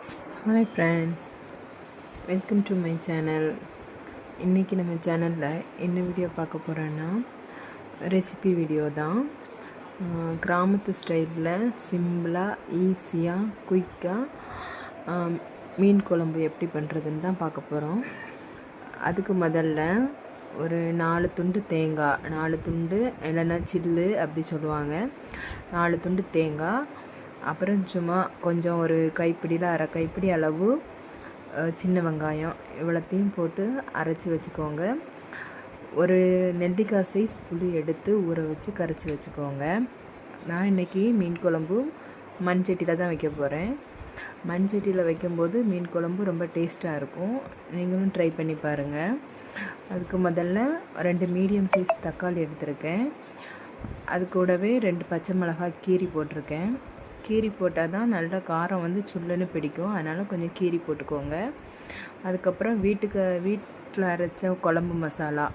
Hi friends welcome to my channel இன்றைக்கி நம்ம சேனலில் என்ன வீடியோ பார்க்க போகிறோன்னா ரெசிபி வீடியோ தான். கிராமத்து ஸ்டைலில் சிம்பிளாக ஈஸியாக குயிக்காக மீன் குழம்பு எப்படி பண்ணுறதுன்னு தான் பார்க்க போகிறோம் அதுக்கு முதல்ல ஒரு நாலு துண்டு தேங்காய் நாலு துண்டு இல்லைன்னா சில்லு அப்படி சொல்லுவாங்க. நாலு துண்டு தேங்காய் அப்புறம் சும்மா கொஞ்சம் ஒரு கைப்பிடியில் அரை கைப்பிடி அளவு சின்ன வெங்காயம் இவ்வளோத்தையும் போட்டு அரைச்சி வச்சுக்கோங்க. ஒரு நெல்லிக்காய் சைஸ் புளி எடுத்து ஊற வச்சு கரைச்சி வச்சுக்கோங்க. நான் இன்றைக்கி மீன் குழம்பு மண் சட்டியில் தான் வைக்க போகிறேன் மண் சட்டியில் வைக்கும்போது மீன் குழம்பு ரொம்ப டேஸ்ட்டாக இருக்கும். நீங்களும் ட்ரை பண்ணி பாருங்கள் அதுக்கு முதல்ல ரெண்டு மீடியம் சைஸ் தக்காளி எடுத்திருக்கேன். அது கூடவே ரெண்டு பச்சை மிளகாய் கீரி போட்டிருக்கேன். கீரி போட்டால் தான் நல்லா காரம் வந்து சுள்ளுன்னு பிடிக்கும். அதனால் கொஞ்சம் கீரி போட்டுக்கோங்க. அதுக்கப்புறம் வீட்டுக்கு வீட்டில் அரைச்ச குழம்பு மசாலா.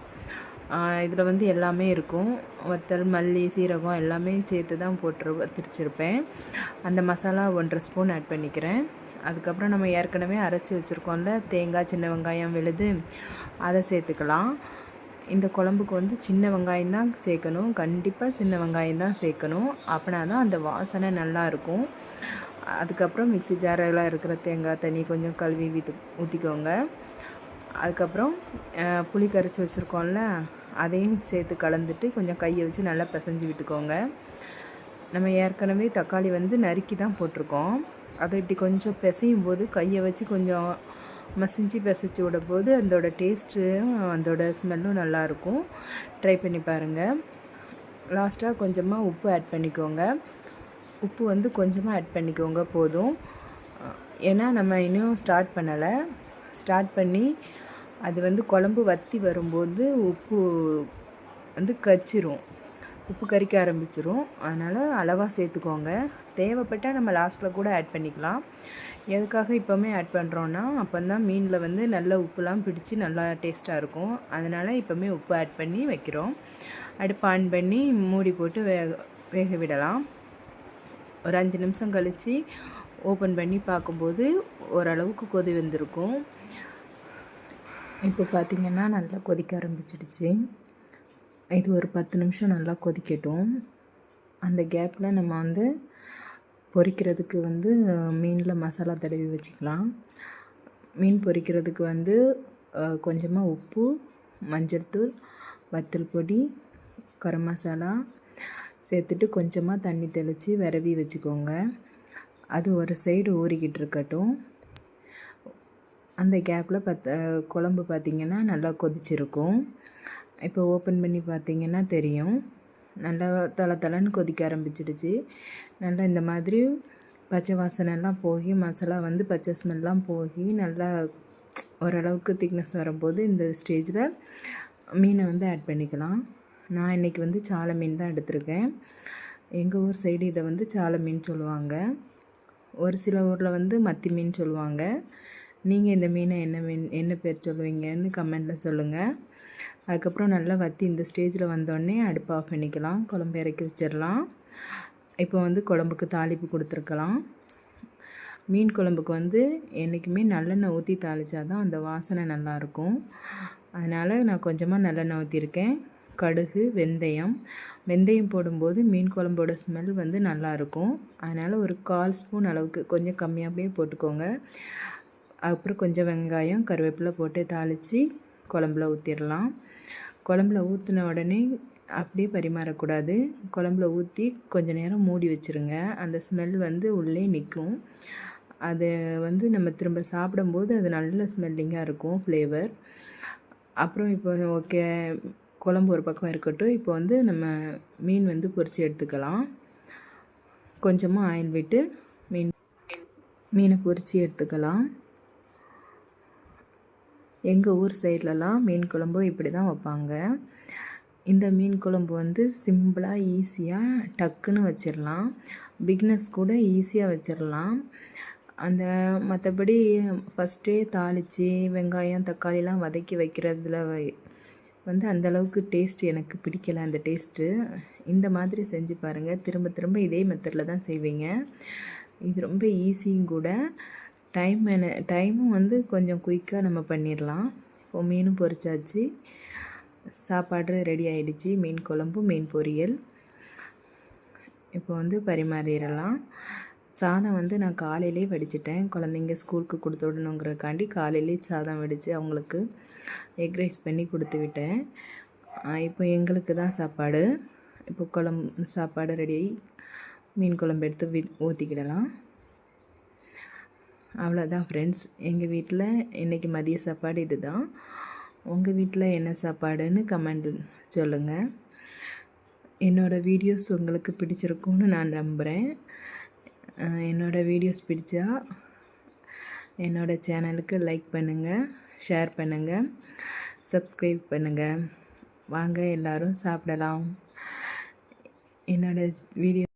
இதில் வந்து எல்லாமே இருக்கும். வத்தல் மல்லி சீரகம் எல்லாமே சேர்த்து தான் போட்டு வத்திரிச்சிருப்பேன் அந்த மசாலா ஒன்றரை ஸ்பூன் ஆட் பண்ணிக்கிறேன். அதுக்கப்புறம் நம்ம ஏற்கனவே அரைச்சி வச்சுருக்கோம்ல தேங்காய் சின்ன வெங்காயம் விழுது அதை சேர்த்துக்கலாம். இந்த குழம்புக்கு வந்து சின்ன வெங்காயம் தான் சேர்க்கணும். கண்டிப்பாக சின்ன வெங்காயம் தான் சேர்க்கணும். அப்படின்னா தான் அந்த வாசனை நல்லா இருக்கும். அதுக்கப்புறம் மிக்ஸி ஜாரெல்லாம் இருக்கிற தேங்காய் தண்ணி கொஞ்சம் கழுவி வீத்து ஊற்றிக்கோங்க அதுக்கப்புறம் புளி கரைச்சி வச்சுருக்கோம்ல அதையும் சேர்த்து கலந்துட்டு கொஞ்சம் கையை வச்சு நல்லா பிசைஞ்சு விட்டுக்கோங்க. நம்ம ஏற்கனவே தக்காளி வந்து நறுக்கி தான் போட்டிருக்கோம். அதை இப்படி கொஞ்சம் பிசையும் போது கையை வச்சு கொஞ்சம் மசிஞ்சு பிசைச்சு விடும்போது அதோட டேஸ்ட்டும் அதோட ஸ்மெல்லும் நல்லாயிருக்கும். ட்ரை பண்ணி பாருங்கள் லாஸ்ட்டாக கொஞ்சமாக உப்பு ஆட் பண்ணிக்கோங்க. உப்பு வந்து கொஞ்சமாக ஆட் பண்ணிக்கோங்க போதும். ஏன்னா நம்ம இன்னும் ஸ்டார்ட் பண்ணலை. ஸ்டார்ட் பண்ணி அது வந்து குழம்பு வற்றி வரும்போது உப்பு வந்து கச்சிரும். உப்பு கறிக்க ஆரம்பிச்சிரும். அதனால் அளவாக சேர்த்துக்கோங்க. தேவைப்பட்டால் நம்ம லாஸ்ட்டில் கூட ஆட் பண்ணிக்கலாம். எதுக்காக இப்போவுமே ஆட் பண்ணுறோன்னா அப்போ தான் மீனில் வந்து நல்ல உப்புலாம் பிடிச்சி நல்லா டேஸ்ட்டாக இருக்கும். அதனால் இப்போவுமே உப்பு ஆட் பண்ணி வைக்கிறோம். அடுப்பு ஆன் பண்ணி மூடி போட்டு வேக வேக விடலாம். ஒரு அஞ்சு நிமிஷம் கழித்து ஓப்பன் பண்ணி பார்க்கும்போது ஓரளவுக்கு கொதி வந்திருக்கும். இப்போ பார்த்திங்கன்னா நல்லா கொதிக்க ஆரம்பிச்சிடுச்சு. இது ஒரு பத்து நிமிஷம் நல்லா கொதிக்கட்டும். அந்த கேப்பில் நம்ம வந்து பொரிக்கிறதுக்கு வந்து மீனில் மசாலா தடவி வச்சுக்கலாம். மீன் பொரிக்கிறதுக்கு வந்து கொஞ்சமாக உப்பு மஞ்சள் தூள் வத்தல் பொடி கரம் மசாலா சேர்த்துட்டு கொஞ்சமாக தண்ணி தெளித்து விரவி வச்சுக்கோங்க. அது ஒரு சைடு ஊறிக்கிட்டு இருக்கட்டும். அந்த கேப்பில் பத்த குழம்பு பார்த்திங்கன்னா நல்லா கொதிச்சிருக்கும். இப்போ ஓப்பன் பண்ணி பார்த்தீங்கன்னா தெரியும். நல்லா தலை தலைன்னு கொதிக்க ஆரம்பிச்சிடுச்சு. நல்லா இந்த மாதிரி பச்சை வாசனைலாம் போய் மசாலா வந்து பச்சை ஸ்மெல்லாம் போய் நல்லா ஓரளவுக்கு திக்னஸ் வரும்போது இந்த ஸ்டேஜில் மீனை வந்து ஆட் பண்ணிக்கலாம். நான் இன்றைக்கி வந்து சாலை மீன் தான் எடுத்திருக்கேன். எங்கள் ஊர் சைடு இதை வந்து சாலை மீன் சொல்லுவாங்க. ஒரு சில ஊரில் வந்து மத்தி மீன் சொல்லுவாங்க. நீங்கள் இந்த மீனை என்ன மீன் என்ன பேர் சொல்லுவீங்கன்னு கமெண்டில் சொல்லுங்கள் அதுக்கப்புறம் நல்லா வத்தி இந்த ஸ்டேஜில் வந்தோடனே அடுப்பு ஆஃப் பண்ணிக்கலாம். குழம்பு இறக்கி வச்சிடலாம். இப்போ வந்து குழம்புக்கு தாளிப்பு கொடுத்துருக்கலாம். மீன் குழம்புக்கு வந்து என்றைக்குமே நல்லெண்ணெய் ஊற்றி தாளித்தா தான் அந்த வாசனை நல்லாயிருக்கும் அதனால் நான் கொஞ்சமாக நல்லெண்ணெய் ஊற்றிருக்கேன் கடுகு வெந்தயம். வெந்தயம் போடும்போது மீன் குழம்போட ஸ்மெல் வந்து நல்லாயிருக்கும் அதனால் ஒரு கால் ஸ்பூன் அளவுக்கு கொஞ்சம் கம்மியாகவே போட்டுக்கோங்க. அப்புறம் கொஞ்சம் வெங்காயம் கருவேப்பிலை போட்டு தாளித்து குழம்புல ஊற்றிடலாம் குழம்புல ஊற்றின உடனே அப்படியே பரிமாறக்கூடாது. குழம்புல ஊற்றி கொஞ்ச நேரம் மூடி வச்சுருங்க. அந்த ஸ்மெல் வந்து உள்ளே நிற்கும். அது வந்து நம்ம திரும்ப சாப்பிடும்போது அது நல்ல ஸ்மெல்லிங்காக இருக்கும் ஃப்ளேவர் அப்புறம் இப்போ ஓகே குழம்பு ஒரு பக்கம் இருக்கட்டும். இப்போ வந்து நம்ம மீன் வந்து பொரித்து எடுத்துக்கலாம். கொஞ்சமாக ஆயில் விட்டு மீன் மீனை பொரித்து எடுத்துக்கலாம். எங்கள் ஊர் சைட்லலாம் மீன் குழம்பு இப்படி தான் வைப்பாங்க. இந்த மீன் குழம்பு வந்து சிம்பிளாக ஈஸியாக டக்குன்னு வச்சிடலாம் பிக்னஸ் கூட ஈஸியாக வச்சிடலாம் அந்த மற்றபடி ஃபஸ்ட்டே தாளித்து வெங்காயம் தக்காளிலாம் வதக்கி வைக்கிறதுல வந்து அந்த அளவுக்கு டேஸ்ட் எனக்கு பிடிக்கல அந்த டேஸ்ட்டு இந்த மாதிரி செஞ்சு பாருங்கள் திரும்ப திரும்ப இதே மெத்தடில் தான் செய்வீங்க. இது ரொம்ப ஈஸியும் கூட. டைம் மேனே டைமும் வந்து கொஞ்சம் குயிக்காக நம்ம பண்ணிடலாம் இப்போ மீனும் பொரிச்சாச்சு. சாப்பாடு ரெடி ஆகிடுச்சி மீன் குழம்பு மீன் பொரியல். இப்போ வந்து பரிமாறிடலாம். சாதம் வந்து நான் காலையிலே வடிச்சிட்டேன். குழந்தைங்க ஸ்கூலுக்கு கொடுத்து விடணுங்கிறக்காண்டி காலையிலே சாதம் வடித்து அவங்களுக்கு எக் ரைஸ் பண்ணி கொடுத்து விட்டேன். இப்போ எங்களுக்கு தான் சாப்பாடு. இப்போ குழம்பு சாப்பாடு ரெடி மீன் குழம்பு எடுத்து வி ஊற்றிக்கிடலாம் அவ்வளோதான் ஃப்ரெண்ட்ஸ் எங்கள் வீட்டில் இன்றைக்கி மதிய சாப்பாடு இது தான் உங்கள் வீட்டில் என்ன சாப்பாடுன்னு கமெண்ட் சொல்லுங்கள் என்னோடய வீடியோஸ் உங்களுக்கு பிடிச்சிருக்கும்னு நான் நம்புகிறேன் என்னோடய வீடியோஸ் பிடிச்சா என்னோடய சேனலுக்கு லைக் பண்ணுங்கள் ஷேர் பண்ணுங்கள் சப்ஸ்கிரைப் பண்ணுங்கள் வாங்க எல்லோரும் சாப்பிடலாம். என்னோடய வீடியோ